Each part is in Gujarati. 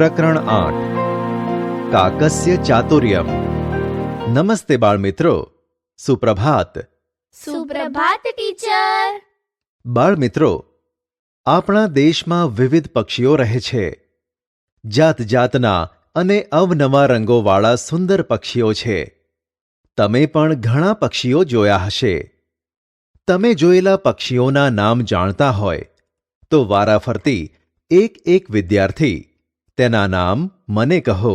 પ્રકરણ આઠ. કાકસ્ય ચાતુર્યમ. નમસ્તે બાળમિત્રો. સુપ્રભાત. સુપ્રભાત ટીચર. બાળમિત્રો આપણા દેશમાં વિવિધ પક્ષીઓ રહે છે. જાત જાતના અને અવનવા રંગોવાળા સુંદર પક્ષીઓ છે. તમે પણ ઘણા પક્ષીઓ જોયા હશે. તમે જોયેલા પક્ષીઓના નામ જાણતા હોય તો વારાફરતી એક એક વિદ્યાર્થી તેના નામ મને કહો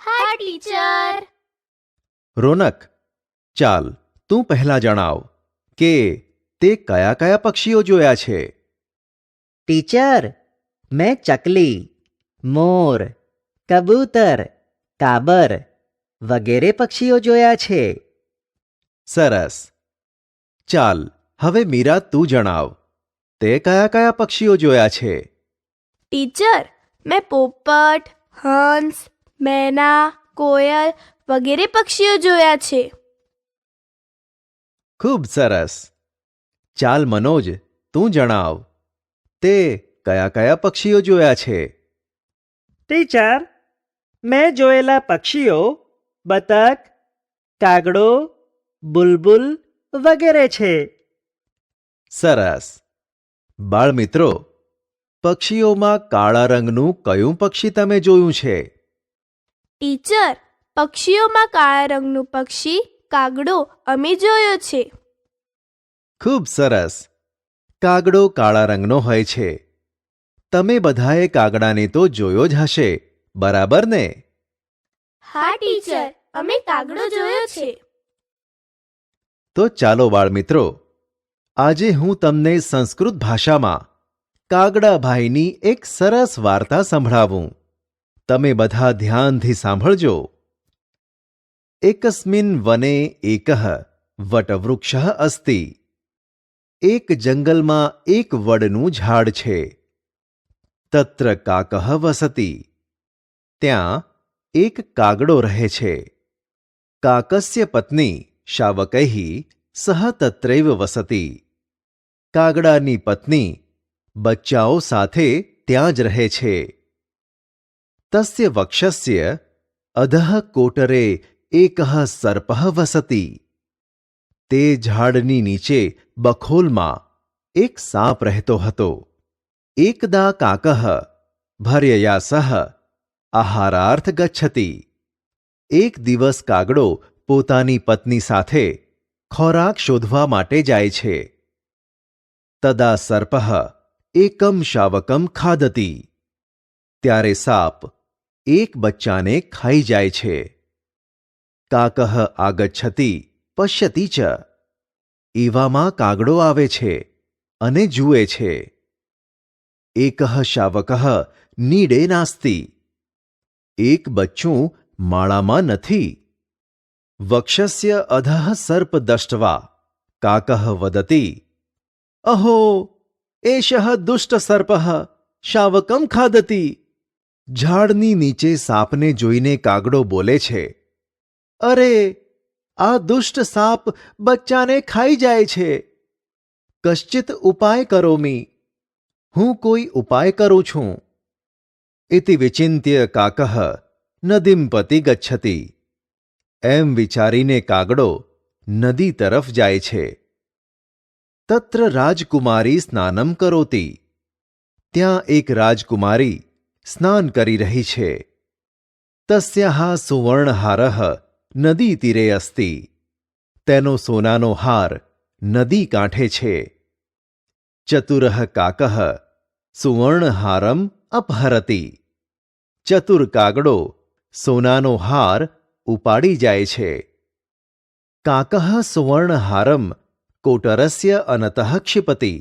હા ટીચર રોનક ચાલ તું પહેલા જણાવ કે તે કયા કયા પક્ષીઓ જોયા છે ટીચર મેં ચકલી મોર કબૂતર કાબર વગેરે પક્ષીઓ જોયા છે સરસ ચાલ હવે મીરા તું જણાવ તે કયા કયા પક્ષીઓ જોયા છે ટીચર મેં પોપટ હંસ મેના કોયલ વગેરે પક્ષીઓ જોયા છે ખૂબ સરસ ચાલ મનોજ તું જણાવ તે કયા કયા પક્ષીઓ જોયા છે ટીચર મેં જોયેલા પક્ષીઓ બતક કાગડો બુલબુલ વગેરે છે સરસ બાળમિત્રો પક્ષીઓમાં કાળા રંગનું કયું પક્ષી તમે જોયું છે? ટીચર પક્ષીઓમાં કાળા રંગનું પક્ષી કાગડો અમે જોયો છે. ખૂબ સરસ. કાગડો કાળા રંગનો હોય છે. તમે બધાએ કાગડાને તો જોયો જ હશે બરાબર ને? હા ટીચર અમે કાગડો જોયો છે. તો ચાલો બાળમિત્રો આજે હું તમને સંસ્કૃત ભાષામાં કાગડાભાઈની એક સરસ વાર્તા સંભળાવું. તમે બધા ધ્યાનથી સાંભળજો. એકસ્મિન વને એક વટવૃક્ષ અસ્તિ. એક જંગલમાં એક વડનું ઝાડ છે. તત્ર કાક વસતી. ત્યાં એક કાગડો રહે છે. કાકસ્ય પત્ની શાવકૈ સહ તત્રૈવ વસતી. કાગડાની પત્ની બચ્ચાઓ સાથે ત્યાં જ રહે છે. તસ્ય વક્ષસ્ય અધઃ કોટરે એક સર્પઃ વસતી. તે ઝાડની નીચે બખોલમાં એક સાપ રહેતો હતો. એકદા કાક ભર્યયા આહારાર્થ ગચ્છતી. એક દિવસ કાગડો પોતાની પત્ની સાથે ખોરાક શોધવા માટે જાય છે. તદા સર્પઃ એકમ શાવકમ ખાદતી ત્યારે સાપ એક બચ્ચાને ખાઈ જાય છે. કાકહ આગચ્છતી, પશ્યતી ચ. એવામાં કાગડો આવે છે અને જુએ છે. એકહ શાવકહ નીડે નાસ્તિ. એક બચ્ચું માળામાં નથી. વક્ષસ્ય અધઃ સર્પ દષ્ટવા. કાકહ વદતી, અહો એષઃ દુષ્ટ સર્પ, શાવકમ ખાદતી. ઝાડની નીચે સાપને જોઈને કાગડો બોલે છે, અરે, આ દુષ્ટ સાપ બચ્ચાને ખાઈ જાય છે. કશ્ચિત ઉપાય કરોમી હું કોઈ ઉપાય કરું છું. ઇતિ વિચિંત્ય કાક, નદીમ પતિ ગચ્છતી. એમ વિચારીને કાગડો નદી તરફ જાય છે. તત્ર રાજકુમારી સ્નાનમ કરોતી. ત્યાં એક રાજકુમારી સ્નાન કરી રહી છે. તસ્યા સુવર્ણહાર નદી તીરે અસ્તિ. તેનો સોનાનો હાર નદી કાંઠે છે. ચતુર કાક સુવર્ણહારમ અપહરતી. ચતુર કાગડો સોનાનો હાર ઉપાડી જાય છે. કાક સુવર્ણહારમ કોટરસ્ય અનતઃ ક્ષિપતિ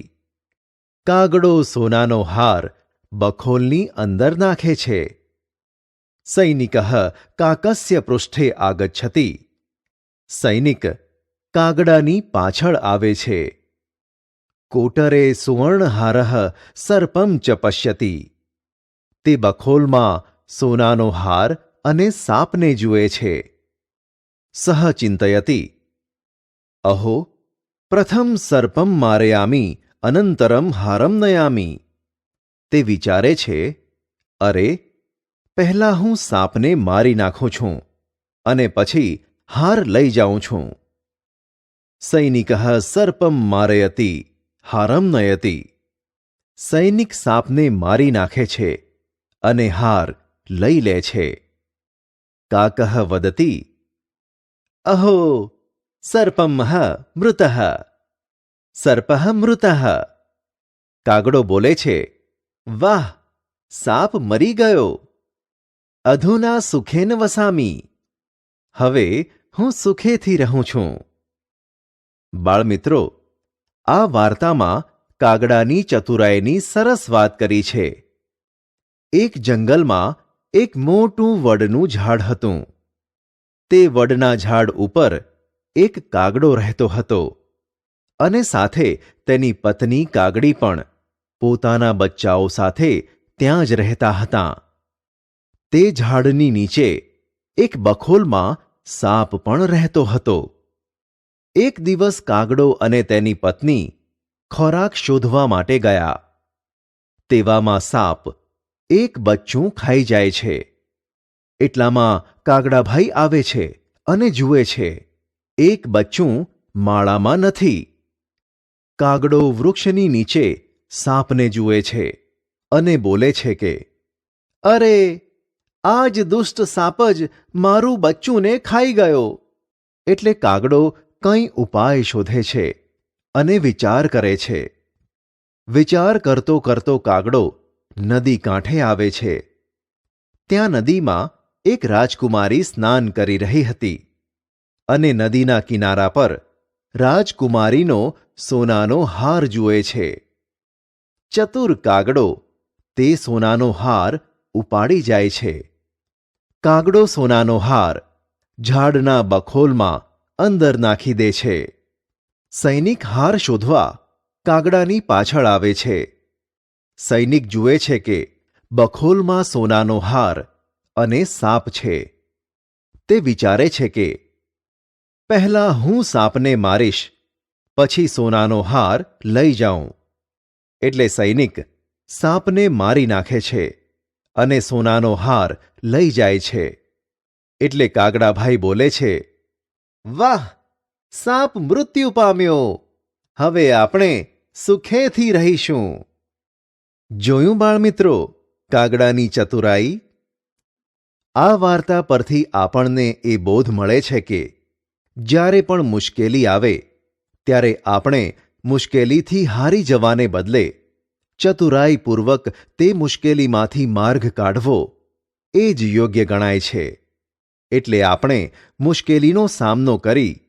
કાગડો સોનાનો હાર બખોલની અંદર નાખે છે સૈનિક કાકસ્ય પૃષ્ઠે આગચ્છતી સૈનિક કાગડાની પાછળ આવે છે કોટરે સુવર્ણહાર સર્પમ ચ પશ્યતી તે બખોલમાં સોનાનો હાર અને સાપને જુએ છે સહ ચિંતયતી અહો પ્રથમ સર્પમ મારયામી, અનંતરમ હારમ નયામી. તે વિચારે છે, અરે, પહેલા હું સાપને મારી નાખું છું અને પછી હાર લઈ જાઉં છું. સૈનિક સર્પમ મારયતી, હારમ નયતિ. સૈનિક સાપને મારી નાખે છે અને હાર લઈ લે છે. કાકહ વદતી, અહો સર્પમ મૃત સર્પ મૃત કાગડો બોલે છે વાહ સાપ મરી ગયો અધુના સુખેન વસામી હવે હું સુખેથી રહું છું બાળમિત્રો આ વાર્તામાં કાગડાની ચતુરાઈની સરસ વાત કરી છે એક જંગલમાં એક મોટું વડનું ઝાડ હતું। તે વડના ઝાડ ઉપર એક કાગડો રહેતો હતો અને સાથે તેની પત્ની કાગડી પણ પોતાના બચ્ચાઓ સાથે ત્યાં જ રહેતા હતા. તે ઝાડની નીચે એક બખોલમાં સાપ પણ રહેતો હતો. એક દિવસ કાગડો અને તેની પત્ની ખોરાક શોધવા માટે ગયા. તેવામાં સાપ એક બચ્ચું ખાઈ જાય છે. એટલામાં કાગડાભાઈ આવે છે અને જુએ છે. એક બચ્ચું માળામાં નથી. કાગડો વૃક્ષની નીચે સાપને જુએ છે અને બોલે છે કે, અરે આ જ દુષ્ટ સાપ જ મારું બચ્ચુંને ખાઈ ગયો. એટલે કાગડો કંઈ ઉપાય શોધે છે અને વિચાર કરે છે. વિચાર કરતો કરતો કાગડો નદી કાંઠે આવે છે. ત્યાં નદીમાં એક રાજકુમારી સ્નાન કરી રહી હતી. અને નદીના કિનારા પર રાજકુમારીનો સોનાનો હાર જુએ છે. ચતુર કાગડો, તે સોનાનો હાર ઉપાડી જાય છે. કાગડો સોનાનો હાર ઝાડના બખોલમાં અંદર નાખી દે છે. સૈનિક હાર શોધવા કાગડાની પાછળ આવે છે. સૈનિક જુએ છે કે બખોલમાં સોનાનો હાર અને સાપ છે. તે વિચારે છે કે પહેલા હું સાપને મારીશ, પછી સોનાનો હાર લઈ જાઉં. એટલે સૈનિક સાપને મારી નાખે છે અને સોનાનો હાર લઈ જાય છે. એટલે કાગડાભાઈ બોલે છે, વાહ, સાપ મૃત્યુ પામ્યો. હવે આપણે સુખેથી રહીશું. જોયું બાળમિત્રો, કાગડાની ચતુરાઈ? આ વાર્તા પરથી આપણને એ બોધ મળે છે કે જ્યારે પણ મુશ્કેલી આવે, ત્યારે આપણે મુશ્કેલીથી હારી જવાને બદલે ચતુરાઈપૂર્વક તે મુશ્કેલીમાંથી માર્ગ કાઢવો એ જ યોગ્ય ગણાય છે. એટલે આપણે મુશ્કેલીનો સામનો કરી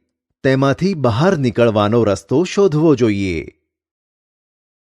તેમાંથી બહાર નીકળવાનો રસ્તો શોધવો જોઈએ.